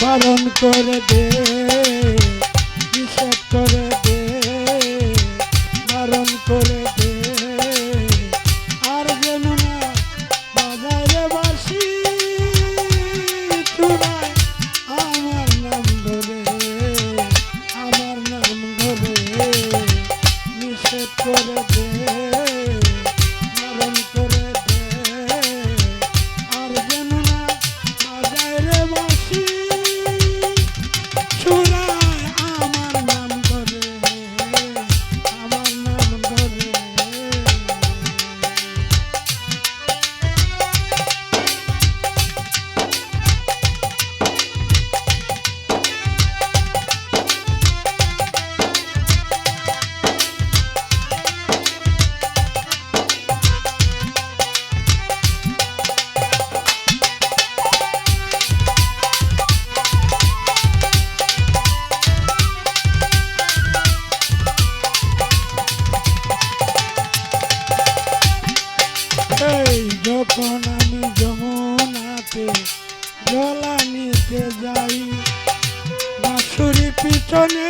বরণ করে দে। যখন আমি যমুনাতে জলা নিতে যাই বাঁশুরি পিছনে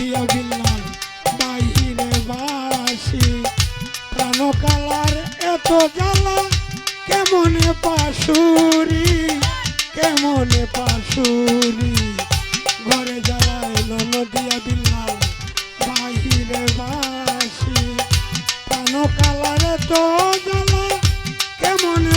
দিয়া বিল্লাল বাহিরে বাসি। এত জ্বালা, কেমনে পাশুরি কেমনে পাশুরি? ঘরে জ্বালাইল নদিয়া বিল্লাল, বাহিরে বাসি। প্রাণকালার এত জ্বালা, কেমনে